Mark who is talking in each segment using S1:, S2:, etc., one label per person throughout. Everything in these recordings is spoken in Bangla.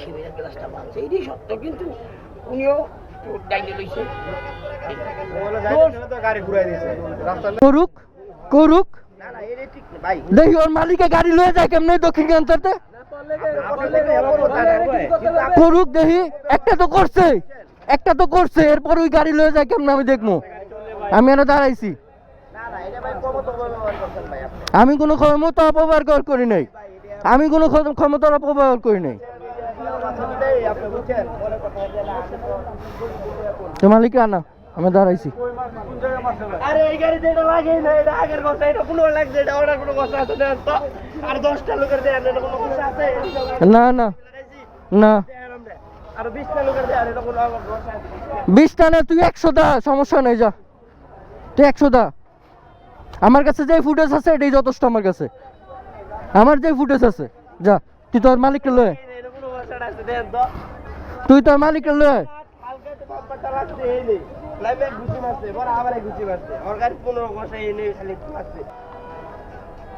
S1: হিসেবে সত্য, কিন্তু উনিও ডাইনে লইছে।
S2: করুক করুক। মালিকে গাড়ি লয়ে যায় কেমনে দক্ষিণ কান্তারতে করুক দেখি, একটা তো করছে, একটা তো করছে, এরপর ওই গাড়ি লয়ে যায় কেমনে আমি দেখব? আমি এনে দাঁড়াইছি। আমি কোনো ক্ষমতা অপব্যবহার করি নাই। আমি কোনো ক্ষ- ক্ষমতার অপব্যবহার করি নাই।
S1: আপনি বুঝছেন? পরে কথা হয়ে গেলে আমি তো-
S2: তো মালিক আনা আমি দাঁড়াইছি।
S1: আরে এই গাড়িতে এটা লাগে না এটা আগের কথা এটা কোনো লাগছে এটা কোনো কথা আছে না তো আর দশটা লোকের দেয় এটা কোনো কথা আছে?
S2: না না না।
S1: আর বিশটা লোকের দেয় এটা কোনো কথা আছে?
S2: বিশটা না তুই একশো দা সমস্যা নেই যা। তুই একশো দা আমার কাছে যে ফুটেজ আছে এটাই যথেষ্ট আমার কাছে। আমার যে ফুটেজ আছে যা তুই তোর মালিককে লয়ে তুই তোর মালিককে লয়ে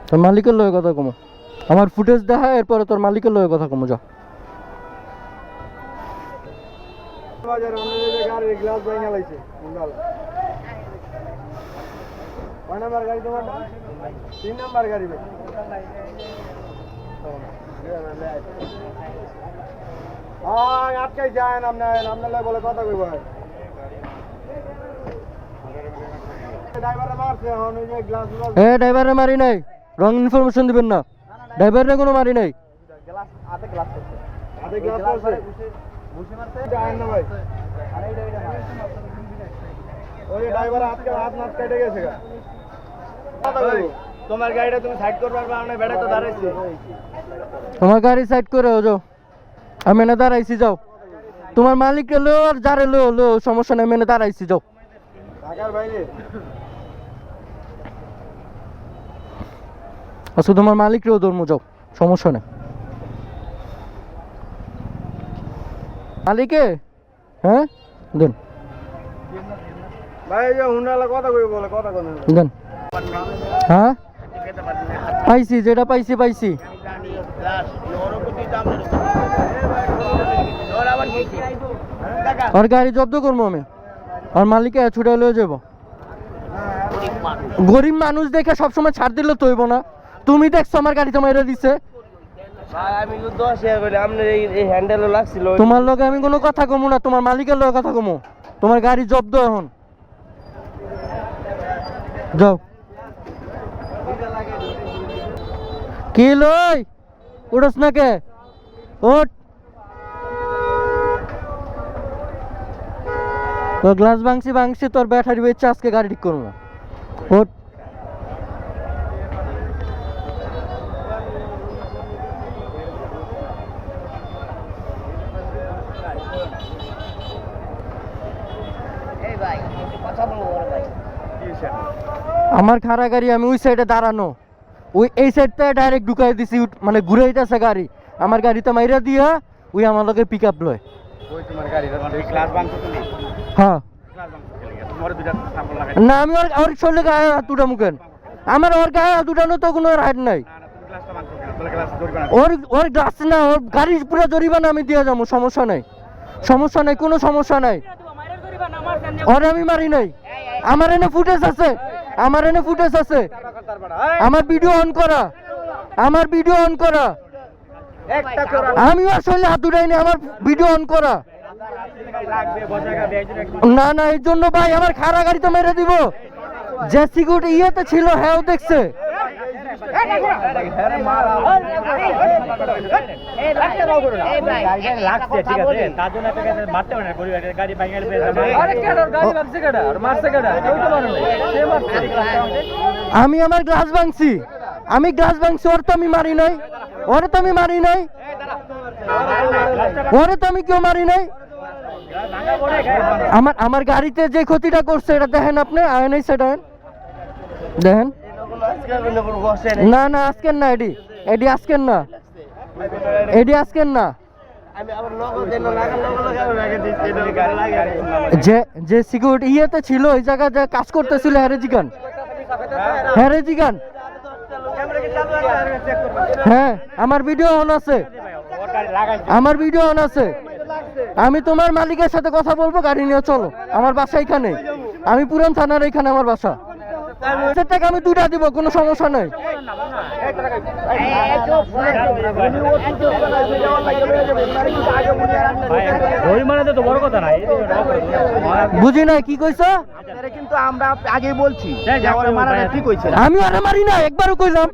S2: তোর মালিকের লয়ে কথা কমো। আমার ফুটেজ দেখা এরপরে তোর মালিকের লয়ে কথা কমো যা।
S3: তিন নাম্বার গাড়ি আয় আটকাই যায় আপনার আপনার বলে কথা গ্লাস গ্লাস
S2: এ ড্রাইভারে মারি নাই। রং ইনফরমেশন দিবেন না। ড্রাইভারে কোনো মারি নাই।
S3: ভাই। ওই ড্রাইভার হাত হাত নাত কেটে গেছে তোমার গাড়িটা তুমি সাইড করবার পারো বেড়ে তো দাঁড়াইছি।
S2: তোমার গাড়ি সাইড করে ও যাও। আমি এনে দাঁড়াইছি যাও। তোমার মালিককে লো আর যারে লো লো সমস্যা নেই আমি এনে দাঁড়াইছি যাও।
S3: ঢাকার বাইরে।
S2: আচ্ছা তোমার মালিকরেও ধর্ম যাও। সমস্যা নেই। মালিকে? হ্যাঁ? দেন।
S3: ভাই হুন্ডালা কথা কই বলে কথা
S2: দেন। হ্যাঁ? পাইছি, যেটা পাইছি পাইছি। আর গাড়ি জব্দ করব আমি। আর মালিকে ছুটে লয়ে যাব। গরিব মানুষ দেখে সবসময় ছাড় দিলে তো হইব না। তুমি দেখছ আমার গাড়ি তোমার দিছে। তোমার লগে আমি কোনো কথা কমু না, তোমার মালিকের লগে কথা কমু। তোমার গাড়ি জব্দ এখন। যাও। কি লই? উড়স না কে ওট তোর গ্লাস ভাঙছি ভাঙছি তোর ব্যাটারি বেচে আজকে গাড়ি ঠিক করব ওট
S1: এই ভাই একটু কথা বলব বড় ভাই।
S2: আমার খারা গাড়ি আমি ওই সাইডে দাঁড়ানো। ওই এই সাইডটা ডাইরেক্ট ঢুকাই দিছি মানে ঘুরে দিতেছে গাড়ি। আমার গাড়িতে মাইরা দিয়া ওই আমার লগে পিক আপ লয়
S3: তুমি
S2: হ্যাঁ। না আমি ওর ওর শরীরে গায়ে হাত উঠা মুখেন আমার ওর গায়ে হাত উঠানো তো কোনো রাইট নাই।
S3: না না তুমি ক্লাসটা বাংছো কেন? বলে ক্লাস ধরবে না
S2: ওর ওর গ্লাস না ওর গাড়ি পুরো জরিমানা আমি দিয়ে যাব সমস্যা নাই। সমস্যা নাই কোনো সমস্যা নাই। ওর আমি মারি নাই। আমার এনে ফুটেজ আছে। আমার এনে ফুটেজ আছে। আমার ভিডিও অন করা। আমার ভিডিও অন করা। আমি আসলে হাত উঠাইনি আমার ভিডিও অন করা। না না এই জন্য ভাই আমার খারা গাড়ি তো মেরে দিব। যে সিকিউরিটি ইয়েতে ছিল হ্যাঁ দেখছে। আমি আমার গ্লাস ভাঙছি। আমি গ্লাস ভাঙছি, ওর তো আমি মারি নাই। ওরে তো আমি মারি নাই। ওরে তো আমি কেউ মারি নাই। আমার আমার গাড়িতে যে ক্ষতিটা করছে, এটা দেখেন আপনি আয় নাই সেটা দেখেন। না না আজকের না এডি। এডি আজকের না। এডি আজকের না। যে যে সিকিউরিটি ইয়েতে ছিল ওই জায়গায় যে কাজ করতেছিল হ্যারেজিগান হ্যারেজিগান হ্যাঁ আমার ভিডিও অন আছে। আমার ভিডিও অন আছে। আমি তোমার মালিকের সাথে কথা বলব গাড়ি নিয়ে চলো। আমার বাসা এখানে। আমি পুরান থানার এখানে আমার বাসা। হাজার টাকা আমি দুটা দিব কোনো সমস্যা নাই।
S3: জরিমানাতে তো বড় কথা নাই
S2: বুঝি নাই কি কইছো?
S1: কিন্তু আমরা আগে বলছি।
S2: আমি আরে মারি না একবারও কইলাম।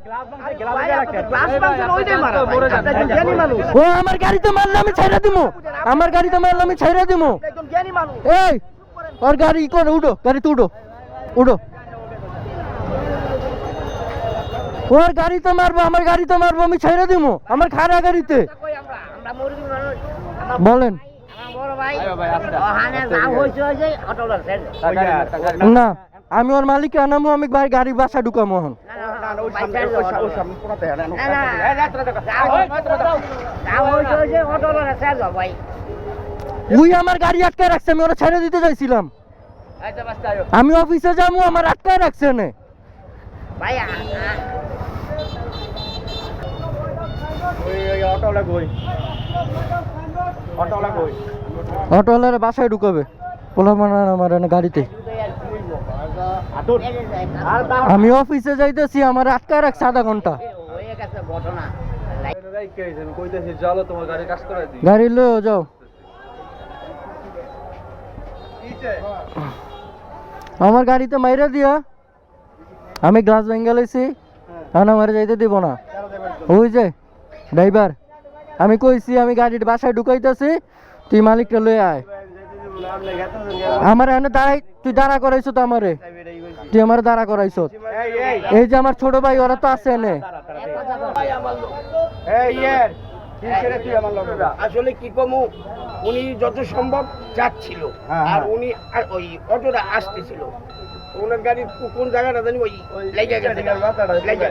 S2: ও আমার গাড়িতে মারলে আমি ছাইরা দিমু। আমার গাড়িতে মারলে আমি ছাইরা দিমু। এই ওর গাড়ি করে উঠো গাড়িতে উঠো। উঠো। ওর গাড়িতে মারবো, আমার গাড়িতে মারবো, আমি ছেড়ে দিবো আমার খারা গাড়িতে। বলেন। না, আমি ওর মালিককে আনামো, আমি গাড়ি- গাড়ি বাসা ঢুকামো এখন। উই আমার গাড়ি আটকে রাখছে, আমি ওরা ছেড়ে দিতে চাইছিলাম। আমি অফিসে যাব আমার আটকে রাখছে নে
S4: ভাই
S2: অটোওয়ালার বাসায় ঢুকাবে। পোলা মানা আমার গাড়িতে। আমি অফিসে যাইতেছি, আমার আটকায় রাখছে আধা
S4: ঘণ্টা।
S2: গাড়ি লয়ে যাও। আমার গাড়িতে মাইরা দিয়া, আমি গ্লাস ভেঙ্গে লাইছি। এখন আমার যাইতে দিব না। ওই যে ড্রাইভার আমি কইছি আমি গাড়ির বাসায় ঢুকাইতেছি তুই মালিকটা লয়ে আয়। আমার এনে দাঁড়াই তুই দাঁড়া করাইছো তো আমারে। তুই আমার দাঁড়া করাইছো। এই যে আমার ছোট ভাই ওরা তো আছে এনে।
S1: আসলে কি কমু উনি যত সম্ভব যাচ্ছিল। আর উনি আর ওই অটোটা আসতেছিল। ওনার গাড়ি কোন জায়গাটা জানি ওই লেগে গেছে। লেগে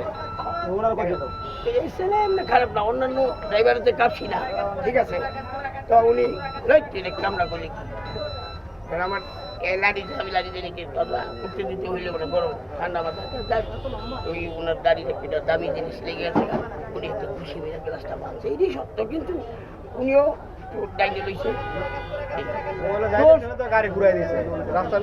S1: এমনি খারাপ না অন্যান্য ড্রাইভারতে কাঁপছি না। ঠিক আছে? তো উনি লাইটে কামড়া করলে কি? আমার উঠতে দিতে হইলে মানে গরম ঠান্ডা মাথা ওই ওনার দাড়ি একটা দামি জিনিস লেগে গেছে উনি একটু খুশি হয়ে এটাই সত্য কিন্তু উনিও ডাইনে লইছে।
S3: গাড়ি ঘুরাই দিয়েছে রাস্তার